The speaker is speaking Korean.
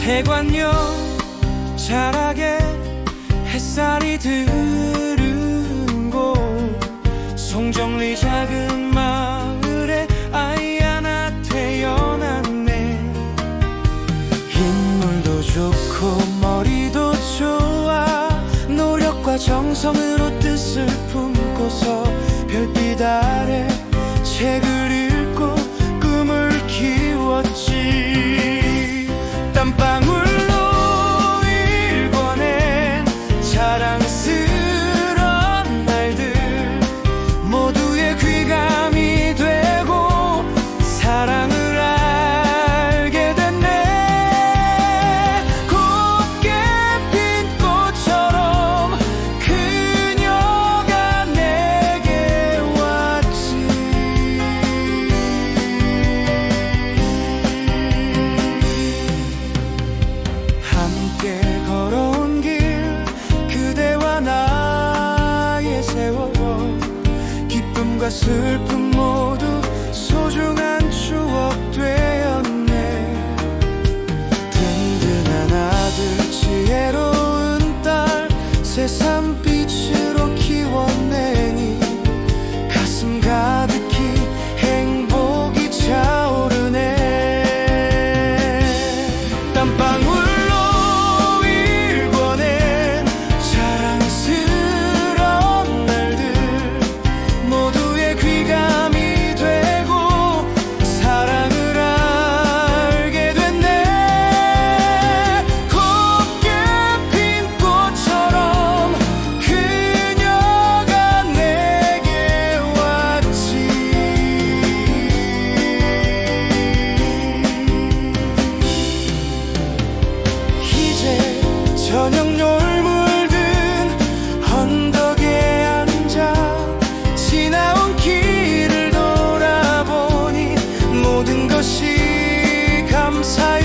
대관령 자락에 햇살이 드는 곳 송정리 작은 마을에 아이 하나 태어났네. 인물도 좋고 머리도 좋아 노력과 정성으로 뜻을 품고서 별빛 아래 책을 걸어온 길 그대와 나의 세월. 기쁨과 슬픔 모든 것이 감사해.